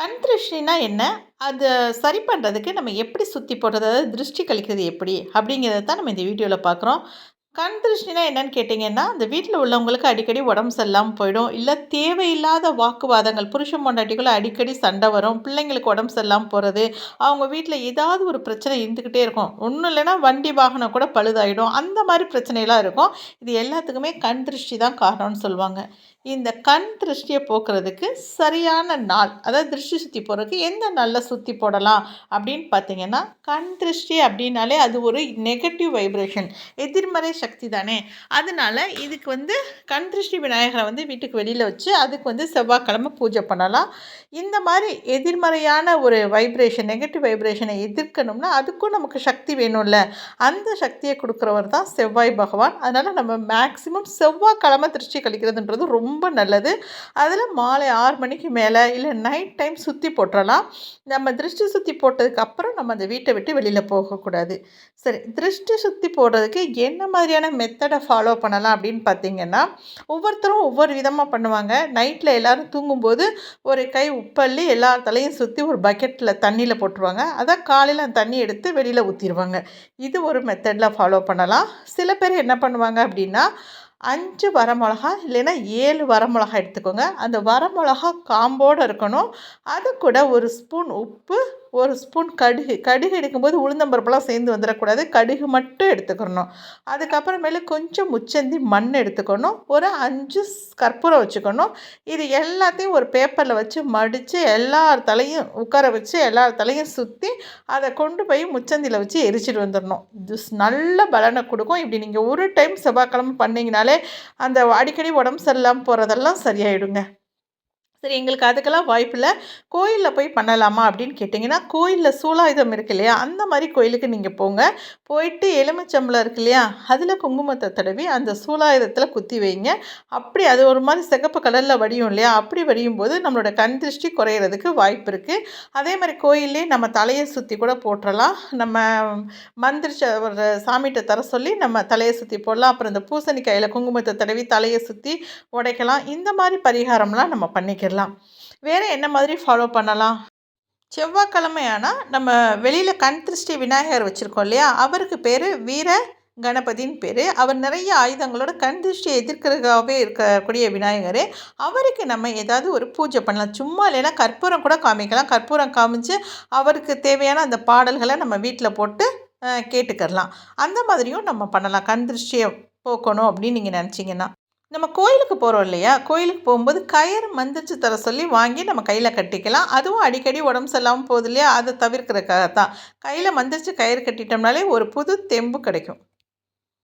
கண் திருஷ்டினா என்ன? அதை சரி பண்ணுறதுக்கு நம்ம எப்படி சுற்றி போடுறது? அதாவது திருஷ்டி கழிக்கிறது எப்படி? அப்படிங்கிறத தான் நம்ம இந்த வீடியோவில் பார்க்குறோம். கண் திருஷ்டினா என்னன்னு கேட்டிங்கன்னா, அந்த வீட்டில் உள்ளவங்களுக்கு அடிக்கடி உடம்பு சரியில்லாமல் போயிடும். இல்லை தேவையில்லாத வாக்குவாதங்கள் புருஷன் பொண்டாட்டிக்குள்ள அடிக்கடி சண்டை வரும். பிள்ளைங்களுக்கு உடம்பு சரியில்லாமல் போகிறது அவங்க வீட்டில் ஏதாவது ஒரு பிரச்சனை இருந்துக்கிட்டே இருக்கும். ஒன்றும் இல்லைன்னா வண்டி வாகனம் கூட பழுதாயிடும். அந்த மாதிரி பிரச்சனையெல்லாம் இருக்கும். இது எல்லாத்துக்குமே கண் திருஷ்டி தான் காரணம்னு சொல்லுவாங்க. இந்த கண் திருஷ்டியை போக்குறதுக்கு சரியான நாள், அதாவது திருஷ்டி சுற்றி போடுறதுக்கு எந்த நாளில் சுற்றி போடலாம் அப்படின்னு பார்த்தீங்கன்னா, கண் திருஷ்டி அப்படின்னாலே அது ஒரு நெகட்டிவ் வைப்ரேஷன். எதிர்மறை சக்தி தானே! அதனால இதுக்கு வந்து கண் திருஷ்டி விநாயகரை வந்து வீட்டுக்கு வெளியில் வச்சு, அதுக்கு வந்து செவ்வாய்க்கிழமை பூஜை பண்ணலாம். இந்த மாதிரி எதிர்மறையான ஒரு வைப்ரேஷன், நெகட்டிவ் வைப்ரேஷனை எதிர்க்கணும்னா, அதுக்கும் நமக்கு சக்தி வேணும்ல. அந்த சக்தியை கொடுக்குறவர் தான் செவ்வாய் பகவான். அதனால் நம்ம மேக்ஸிமம் செவ்வாய்க்கிழமை திருஷ்டி கழிக்கிறதுன்றது ரொம்ப நல்லது. அதில் மாலை ஆறு மணிக்கு மேலே இல்லை நைட் டைம் சுற்றி போட்டுறலாம். நம்ம திருஷ்டி சுற்றி போட்டதுக்கு அப்புறம் நம்ம அந்த வீட்டை விட்டு வெளியில் போகக்கூடாது. சரி, திருஷ்டி சுற்றி போடுறதுக்கு என்ன மாதிரி மாதிரியான மெத்தடை ஃபாலோ பண்ணலாம் அப்படின்னு பார்த்தீங்கன்னா, ஒவ்வொருத்தரும் ஒவ்வொரு விதமாக பண்ணுவாங்க. நைட்டில் எல்லோரும் தூங்கும்போது, ஒரு கை உப்பள்ளி எல்லா தலையும் சுற்றி ஒரு பக்கெட்டில் தண்ணியில் போட்டுருவாங்க. அதான் காலையில் அந்த தண்ணி எடுத்து வெளியில் ஊற்றிடுவாங்க இது ஒரு மெத்தடில் ஃபாலோ பண்ணலாம். சில பேர் என்ன பண்ணுவாங்க அப்படின்னா, அஞ்சு வரமிளகா இல்லைன்னா ஏழு வரமிளகா எடுத்துக்கோங்க. அந்த வரமிளகா காம்போடு இருக்கணும். அது கூட ஒரு ஸ்பூன் உப்பு, ஒரு ஸ்பூன் கடுகு. கடுகு எடுக்கும்போது உளுந்தம்பருப்புலாம் சேர்ந்து வந்துடக்கூடாது கடுகு மட்டும் எடுத்துக்கணும் அதுக்கப்புறமேலு கொஞ்சம் முச்சந்தி மண் எடுத்துக்கணும். ஒரு அஞ்சு கற்பூரம் வச்சுக்கணும். இது எல்லாத்தையும் ஒரு பேப்பரில் வச்சு மடித்து எல்லார் தலையும் உட்கார வச்சு, எல்லார் தலையும் சுற்றி அதை கொண்டு போய் முச்சந்தியில் வச்சு எரிச்சிட்டு வந்துடணும் இது நல்ல பலனை கொடுக்கும் இப்படி நீங்கள் ஒரு டைம் செவ்வாய்க்கிழமை பண்ணிங்கனாலே அந்த அடிக்கடி உடம்பு சரியில்லாமல் போகிறதெல்லாம் சரியாயிடுங்க. சரி, எங்களுக்கு அதுக்கெல்லாம் வாய்ப்பில்லை கோயிலில் போய் பண்ணலாமா அப்படின்னு கேட்டிங்கன்னா, கோயிலில் சூலாயுதம் இருக்கு இல்லையா? அந்த மாதிரி கோயிலுக்கு நீங்கள் போங்க. போயிட்டு எலுமிச்சம்பழம் இருக்கு இல்லையா? அதில் குங்குமத்தை தடவி அந்த சூலாயுதத்தில் குத்தி வைங்க. அப்படி அது ஒரு மாதிரி சிகப்பு கலரில் வடியும் இல்லையா? அப்படி வடியும் போது நம்மளோட கண் திருஷ்டி குறையிறதுக்கு வாய்ப்பு இருக்குது அதே மாதிரி கோயிலே நம்ம தலையை சுற்றி கூட போட்டுறலாம். நம்ம மந்திரிச்ச ஒரு சாமிகிட்ட தர சொல்லி நம்ம தலையை சுற்றி போடலாம். அப்புறம் இந்த பூசணிக்காயில குங்குமத்தை தடவி தலையை சுற்றி உடைக்கலாம். இந்த மாதிரி பரிகாரம்லாம் நம்ம பண்ணிடலாம் வேறு என்ன மாதிரி ஃபாலோ பண்ணலாம்? செவ்வாய்க்கிழமை ஆனால் நம்ம வெளியில் கண் திருஷ்டி விநாயகர் வச்சுருக்கோம் இல்லையா? அவருக்கு பேர் வீர கணபதின்னு பேர் அவர் நிறைய ஆயுதங்களோட கண் திருஷ்டிய எதிர்க்கிறதாகவே இருக்கக்கூடிய விநாயகர் அவருக்கு நம்ம ஏதாவது ஒரு பூஜை பண்ணலாம். சும்மா இல்லைன்னா கற்பூரம் கூட காமிக்கலாம். கற்பூரம் காமிச்சு, அவருக்கு தேவையான அந்த பாடல்களை நம்ம வீட்டில் போட்டு கேட்டுக்கிறலாம். அந்த மாதிரியும் நம்ம பண்ணலாம். கண் திருஷ்டியை போக்கணும் அப்படின்னு நீங்கள் நினச்சிங்கன்னா நம்ம கோயிலுக்கு போகிறோம் இல்லையா? கோயிலுக்கு போகும்போது கயிறு மந்திரிச்சு தர சொல்லி வாங்கி நம்ம கையில் கட்டிக்கலாம். அதுவும் அடிக்கடி உடம்பு சரியில்லாமல் போகுது இல்லையா? அதை தவிர்க்கிறக்காக தான். கையில் மந்திரிச்சு கயிறு கட்டிட்டோம்னாலே ஒரு புது தெம்பு கிடைக்கும்.